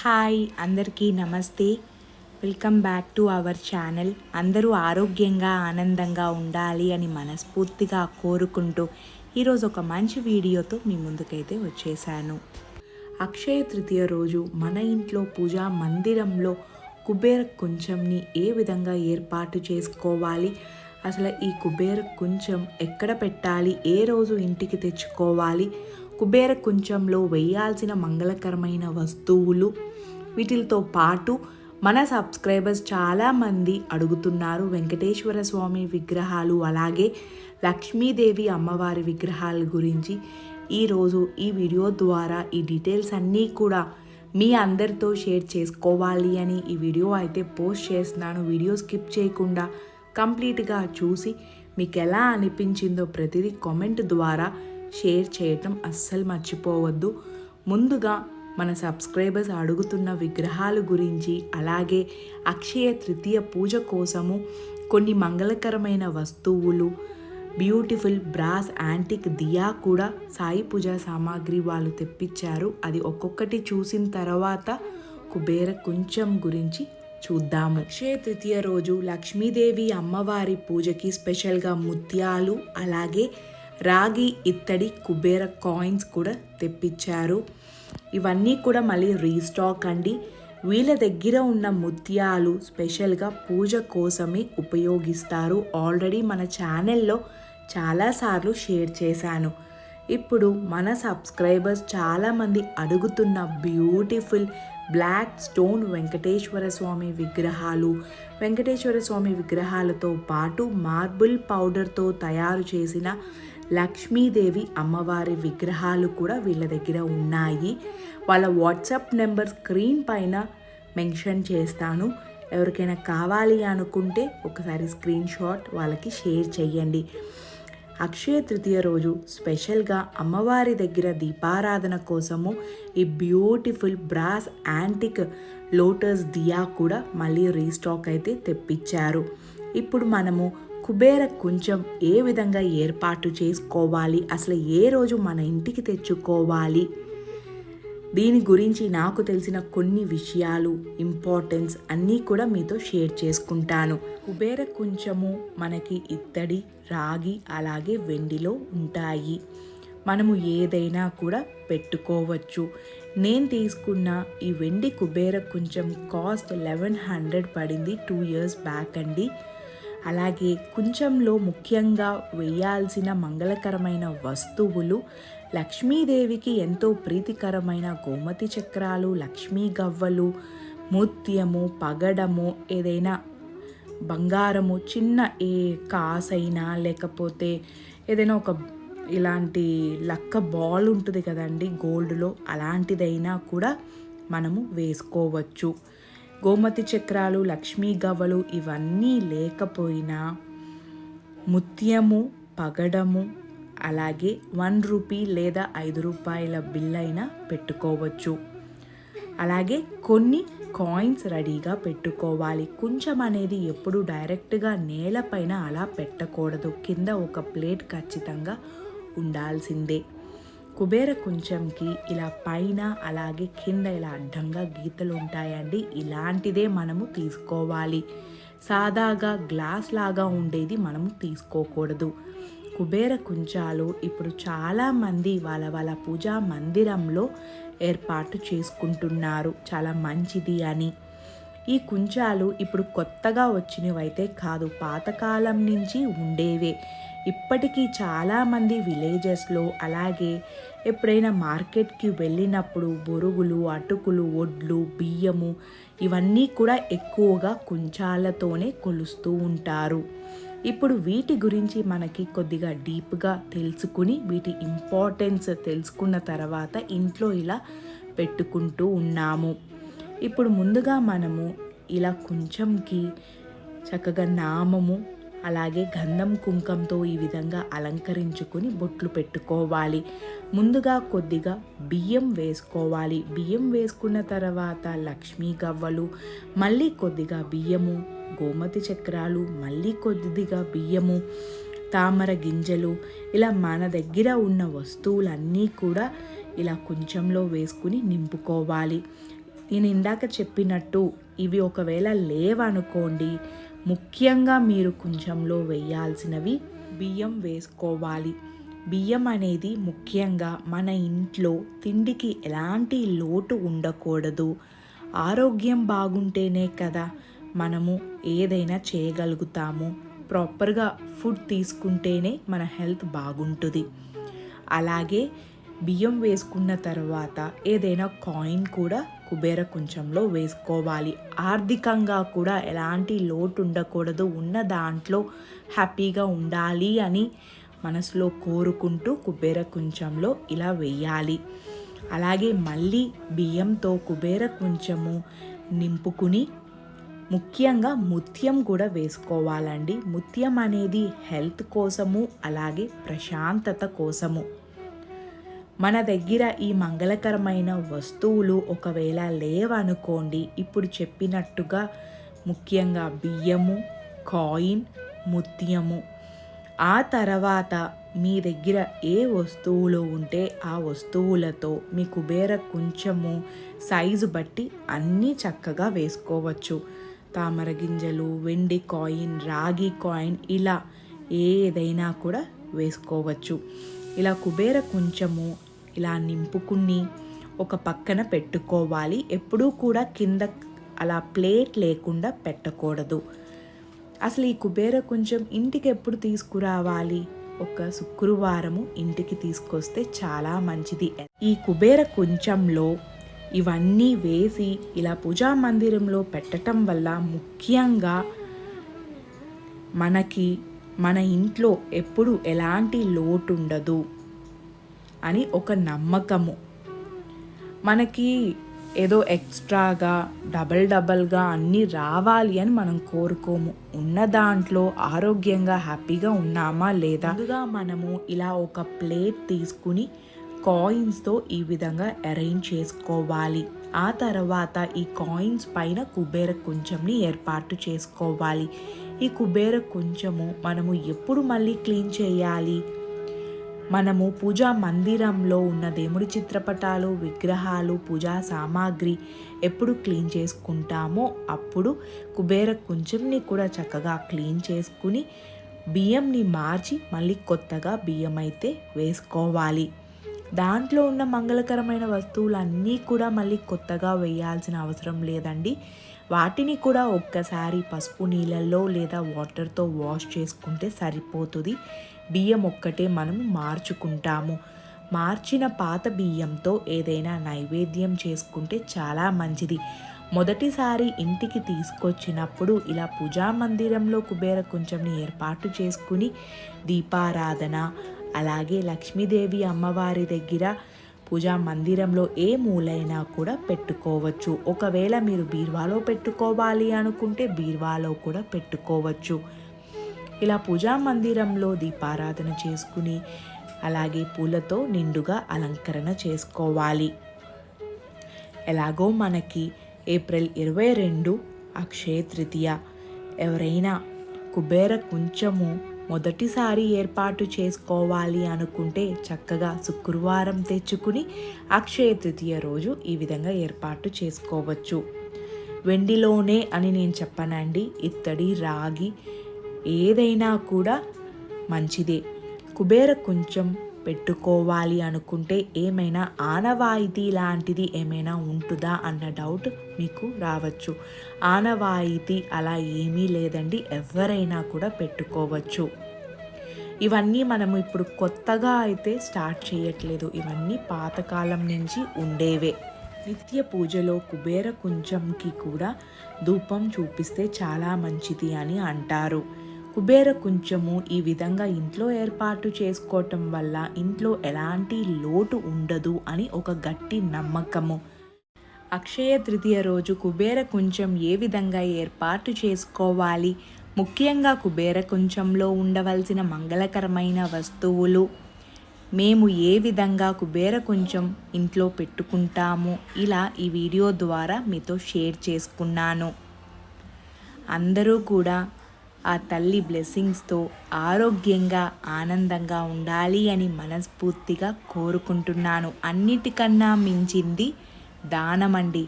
Hi అందరికీ namaste. Welcome back to our channel. అందరూ ఆరోగ్యంగా ఆనందంగా ఉండాలి అని మనస్ఫూర్తిగా కోరుకుంటూ ఈరోజు ఒక మంచి వీడియోతో మీ ముందుకైతే వచ్చేసాను. అక్షయ తృతీయ రోజు మన ఇంట్లో పూజా మందిరంలో కుబేర కుంచంని ఏ విధంగా ఏర్పాటు చేసుకోవాలి? అసలు ఈ కుబేర కుంచం ఎక్కడ పెట్టాలి? ఏ రోజు ఇంటికి తెచ్చుకోవాలి? కుబేర కుంచంలో వేయాల్సిన మంగళకరమైన వస్తువులు వీటితో పాటు మన సబ్స్క్రైబర్స్ చాలామంది అడుగుతున్నారు వెంకటేశ్వర స్వామి విగ్రహాలు అలాగే లక్ష్మీదేవి అమ్మవారి విగ్రహాల గురించి. ఈరోజు ఈ వీడియో ద్వారా ఈ డీటెయిల్స్ అన్నీ కూడా మీ అందరితో షేర్ చేసుకోవాలి అని ఈ వీడియో అయితే పోస్ట్ చేస్తున్నాను. వీడియో స్కిప్ చేయకుండా కంప్లీట్గా చూసి మీకు ఎలా అనిపించిందో ప్రతిదీ కామెంట్ ద్వారా షేర్ చేయటం అస్సలు మర్చిపోవద్దు. ముందుగా మన సబ్స్క్రైబర్స్ అడుగుతున్న విగ్రహాల గురించి అలాగే అక్షయ తృతీయ పూజ కోసము కొన్ని మంగళకరమైన వస్తువులు బ్యూటిఫుల్ బ్రాస్ యాంటిక్ దియా కూడా సాయి పూజా సామాగ్రి వాళ్ళు తెప్పించారు. అది ఒక్కొక్కటి చూసిన తర్వాత కుబేర కొంచెం గురించి చూద్దాము. అక్షయ తృతీయ రోజు లక్ష్మీదేవి అమ్మవారి పూజకి స్పెషల్గా ముత్యాలు అలాగే రాగి ఇత్తడి కుబేర కాయిన్స్ కూడా తెప్పించారు. ఇవన్నీ కూడా మళ్ళీ రీస్టాక్ అండి. వీళ్ళ దగ్గర ఉన్న ముత్యాలు స్పెషల్గా పూజ కోసమే ఉపయోగిస్తారు. ఆల్రెడీ మన ఛానల్లో చాలాసార్లు షేర్ చేశాను. ఇప్పుడు మన సబ్స్క్రైబర్స్ చాలామంది అడుగుతున్న beautiful black stone Venkateswara Swamy విగ్రహాలు. వెంకటేశ్వర స్వామి విగ్రహాలతో పాటు మార్బుల్ పౌడర్తో తయారు చేసిన లక్ష్మీదేవి అమ్మవారి విగ్రహాలు కూడా వీళ్ళ దగ్గర ఉన్నాయి. వాళ్ళ వాట్సాప్ నెంబర్ స్క్రీన్ పైన మెన్షన్ చేస్తాను. ఎవరికైనా కావాలి అనుకుంటే ఒకసారి స్క్రీన్ షాట్ వాళ్ళకి షేర్ చేయండి. అక్షయ తృతీయ రోజు స్పెషల్గా అమ్మవారి దగ్గర దీపారాధన కోసము ఈ beautiful brass antique lotus diya కూడా మళ్ళీ రీస్టాక్ అయితే తెప్పించారు. ఇప్పుడు మనము కుబేర కొంచెం ఏ విధంగా ఏర్పాటు చేసుకోవాలి? అసలు ఏ రోజు మన ఇంటికి తెచ్చుకోవాలి? దీని గురించి నాకు తెలిసిన కొన్ని విషయాలు ఇంపార్టెన్స్ అన్నీ కూడా మీతో షేర్ చేసుకుంటాను. కుబేర కొంచెము మనకి ఇత్తడి రాగి అలాగే వెండిలో ఉంటాయి. మనము ఏదైనా కూడా పెట్టుకోవచ్చు. నేను తీసుకున్న ఈ వెండి కుబేర కొంచెం కాస్ట్ లెవెన్ హండ్రెడ్ పడింది టూ ఇయర్స్ బ్యాక్ అండి. అలాగే కొంచెంలో ముఖ్యంగా వేయాల్సిన మంగళకరమైన వస్తువులు లక్ష్మీదేవికి ఎంతో ప్రీతికరమైన గోమతి చక్రాలు లక్ష్మీ గవ్వలు ముత్యము పగడము ఏదైనా బంగారము చిన్న ఏ కాసైనా లేకపోతే ఏదైనా ఒక ఇలాంటి లక్క బాల్ ఉంటుంది కదండి గోల్డ్లో అలాంటిదైనా కూడా మనము వేసుకోవచ్చు. గోమతి చక్రాలు లక్ష్మీ గవ్వలు ఇవన్నీ లేకపోయినా ముత్యము పగడము అలాగే వన్ రూపీ లేదా ఐదు రూపాయల బిల్ అయినా పెట్టుకోవచ్చు. అలాగే కొన్ని కాయిన్స్ రెడీగా పెట్టుకోవాలి. కొంచెం అనేది ఎప్పుడు డైరెక్ట్గా నేలపైన అలా పెట్టకూడదు. కింద ఒక ప్లేట్ ఖచ్చితంగా ఉండాల్సిందే. కుబేర కుంచంకి ఇలా పైన అలాగే కింద ఇలా అడ్డంగా గీతలు ఉంటాయండి. ఇలాంటిదే మనము తీసుకోవాలి. సాదాగా గ్లాస్ లాగా ఉండేది మనము తీసుకోకూడదు. కుబేర కుంచాలు ఇప్పుడు చాలామంది వాళ్ళ వాళ్ళ పూజా మందిరంలో ఏర్పాటు చేసుకుంటున్నారు. చాలా మంచిది అని. ఈ కుంచాలు ఇప్పుడు కొత్తగా వచ్చినవైతే కాదు పాతకాలం నుంచి ఉండేవే. ఇప్పటికీ చాలామంది విలేజెస్లో అలాగే ఎప్పుడైనా మార్కెట్కి వెళ్ళినప్పుడు బొరుగులు అటుకులు ఒడ్లు బియ్యము ఇవన్నీ కూడా ఎక్కువగా కుంచాలతోనే కొలుస్తూ ఉంటారు. ఇప్పుడు వీటి గురించి మనకి కొద్దిగా డీప్గా తెలుసుకుని వీటి ఇంపార్టెన్స్ తెలుసుకున్న తర్వాత ఇంట్లో ఇలా పెట్టుకుంటూ ఉన్నాము. ఇప్పుడు ముందుగా మనము ఇలా కొంచెంకి చక్కగా నామము అలాగే గంధం కుంకంతో ఈ విధంగా అలంకరించుకొని బొట్లు పెట్టుకోవాలి. ముందుగా కొద్దిగా బియ్యం వేసుకోవాలి. బియ్యం వేసుకున్న తర్వాత లక్ష్మీ గవ్వలు మళ్ళీ కొద్దిగా బియ్యము గోమతి చక్రాలు మళ్ళీ కొద్దిగా బియ్యము తామర గింజలు ఇలా మన దగ్గర ఉన్న వస్తువులన్నీ కూడా ఇలా కొంచెంలో వేసుకుని నింపుకోవాలి. నేను ఇందాక చెప్పినట్టు ఇవి ఒకవేళ లేవనుకోండి ముఖ్యంగా మీరు కొంచెంలో వేయాల్సినవి బియ్యం వేసుకోవాలి. బియ్యం అనేది ముఖ్యంగా మన ఇంట్లో తిండికి ఎలాంటి లోటు ఉండకూడదు. ఆరోగ్యం బాగుంటేనే కదా మనము ఏదైనా చేయగలుగుతాము. ప్రాపర్గా ఫుడ్ తీసుకుంటేనే మన హెల్త్ బాగుంటుంది. అలాగే బియ్యం వేసుకున్న తర్వాత ఏదైనా కాయిన్ కూడా కుబేర కొంచెంలో వేసుకోవాలి. ఆర్థికంగా కూడా ఎలాంటి లోటు ఉండకూడదు. ఉన్న దాంట్లో హ్యాపీగా ఉండాలి అని మనసులో కోరుకుంటూ కుబేర కొంచెంలో ఇలా వేయాలి. అలాగే మళ్ళీ బియ్యంతో కుబేర కొంచెము నింపుకుని ముఖ్యంగా ముత్యం కూడా వేసుకోవాలండి. ముత్యం అనేది హెల్త్ కోసము అలాగే ప్రశాంతత కోసము. మన దగ్గర ఈ మంగళకరమైన వస్తువులు ఒకవేళ లేవనుకోండి ఇప్పుడు చెప్పినట్టుగా ముఖ్యంగా బియ్యము కాయిన్ ముత్యము. ఆ తర్వాత మీ దగ్గర ఏ వస్తువులు ఉంటే ఆ వస్తువులతో మీ కుబేర కొంచెము సైజు బట్టి అన్నీ చక్కగా వేసుకోవచ్చు. తామర గింజలు వెండి కాయిన్ రాగి కాయిన్ ఇలా ఏదైనా కూడా వేసుకోవచ్చు. ఇలా కుబేర కొంచెము ఇలా నింపుకుని ఒక పక్కన పెట్టుకోవాలి. ఎప్పుడూ కూడా కింద అలా ప్లేట్ లేకుండా పెట్టకూడదు. అసలు ఈ కుబేర కొంచెం ఇంటికి ఎప్పుడు తీసుకురావాలి? ఒక శుక్రవారము ఇంటికి తీసుకొస్తే చాలా మంచిది. ఈ కుబేర కొంచెంలో ఇవన్నీ వేసి ఇలా పూజా మందిరంలో పెట్టడం వల్ల ముఖ్యంగా మనకి మన ఇంట్లో ఎప్పుడు ఎలాంటి లోటు ఉండదు. అని ఒక నమ్మకము. మనకి ఏదో ఎక్స్ట్రాగా డబల్ డబల్గా అన్నీ రావాలి అని మనం కోరుకోము. ఉన్న దాంట్లో ఆరోగ్యంగా హ్యాపీగా ఉన్నామా లేదా? ముందుగా మనము ఇలా ఒక ప్లేట్ తీసుకుని కాయిన్స్తో ఈ విధంగా అరేంజ్ చేసుకోవాలి. ఆ తర్వాత ఈ కాయిన్స్ పైన కుబేర కొంచెంని ఏర్పాటు చేసుకోవాలి. ఈ కుబేర కొంచెము మనము ఎప్పుడు మళ్ళీ క్లీన్ చేయాలి? మనము పూజా మందిరంలో ఉన్న దేవుడి చిత్రపటాలు విగ్రహాలు పూజా సామాగ్రి ఎప్పుడు క్లీన్ చేసుకుంటామో అప్పుడు కుబేర కొంచెంని కూడా చక్కగా క్లీన్ చేసుకుని బియ్యంని మార్చి మళ్ళీ కొత్తగా బియ్యం అయితే వేసుకోవాలి. దాంట్లో ఉన్న మంగళకరమైన వస్తువులన్నీ కూడా మళ్ళీ కొత్తగా వేయాల్సిన అవసరం లేదండి. వాటిని కూడా ఒక్కసారి పసుపు నీళ్ళల్లో లేదా వాటర్తో వాష్ చేసుకుంటే సరిపోతుంది. బియ్యం ఒక్కటే మనం మార్చుకుంటాము. మార్చిన పాత బియ్యంతో ఏదైనా నైవేద్యం చేసుకుంటే చాలా మంచిది. మొదటిసారి ఇంటికి తీసుకొచ్చినప్పుడు ఇలా పూజా మందిరంలో కుబేర కొంచెంని ఏర్పాటు చేసుకుని దీపారాధన అలాగే లక్ష్మీదేవి అమ్మవారి దగ్గర పూజా మందిరంలో ఏ మూలైనా కూడా పెట్టుకోవచ్చు. ఒకవేళ మీరు బీర్వాలో పెట్టుకోవాలి అనుకుంటే బీర్వాలో కూడా పెట్టుకోవచ్చు. ఇలా పూజా మందిరంలో దీపారాధన చేసుకుని అలాగే పూలతో నిండుగా అలంకరణ చేసుకోవాలి. ఎలాగో మనకి ఏప్రిల్ ఇరవై రెండు అక్షయ తృతీయ. ఎవరైనా కుబేర కొంచెము మొదటిసారి ఏర్పాటు చేసుకోవాలి అనుకుంటే చక్కగా శుక్రవారం తెచ్చుకుని అక్షయ తృతీయ రోజు ఈ విధంగా ఏర్పాటు చేసుకోవచ్చు. వెండిలోనే అని నేను చెప్పనండి ఇత్తడి రాగి ఏదైనా కూడా మంచిదే. కుబేర కొంచెం పెట్టుకోవాలి అనుకుంటే ఏమైనా ఆనవాయితీ లాంటిది ఏమైనా ఉంటుందా అన్న డౌట్ మీకు రావచ్చు. ఆనవాయితీ అలా ఏమీ లేదండి ఎవరైనా కూడా పెట్టుకోవచ్చు. ఇవన్నీ మనము ఇప్పుడు కొత్తగా అయితే స్టార్ట్ చేయట్లేదు. ఇవన్నీ పాతకాలం నుంచి ఉండేవే. నిత్య పూజలో కుబేర కుంచంకి కూడా ధూపం చూపిస్తే చాలా మంచిది అని అంటారు. కుబేర కుంచము ఈ విధంగా ఇంట్లో ఏర్పాటు చేసుకోవటం వల్ల ఇంట్లో ఎలాంటి లోటు ఉండదు అని ఒక గట్టి నమ్మకము. అక్షయ తృతీయ రోజు కుబేర కుంచం ఏ విధంగా ఏర్పాటు చేసుకోవాలి? ముఖ్యంగా కుబేర కుంచంలో ఉండవలసిన మంగళకరమైన వస్తువులు. మేము ఏ విధంగా కుబేర కొంచెం ఇంట్లో పెట్టుకుంటాము? ఇలా ఈ వీడియో ద్వారా మీతో షేర్ చేసుకున్నాను. అందరూ కూడా ఆ తల్లి బ్లెస్సింగ్స్తో ఆరోగ్యంగా ఆనందంగా ఉండాలి అని మనస్ఫూర్తిగా కోరుకుంటున్నాను. అన్నిటికన్నా మించింది దానమండి.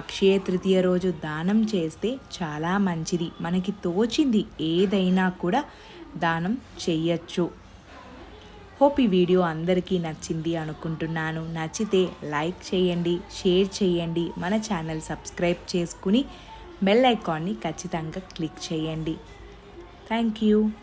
అక్షయ తృతీయ రోజు దానం చేస్తే చాలా మంచిది. మనకి తోచింది ఏదైనా కూడా దానం చెయ్యొచ్చు హోప్ ఈ వీడియో అందరికీ నచ్చింది అనుకుంటున్నాను. నచ్చితే లైక్ చేయండి షేర్ చేయండి మన ఛానల్ సబ్స్క్రైబ్ చేసుకుని బెల్ ఐకాన్ని ఖచ్చితంగా క్లిక్ చేయండి. Thank you.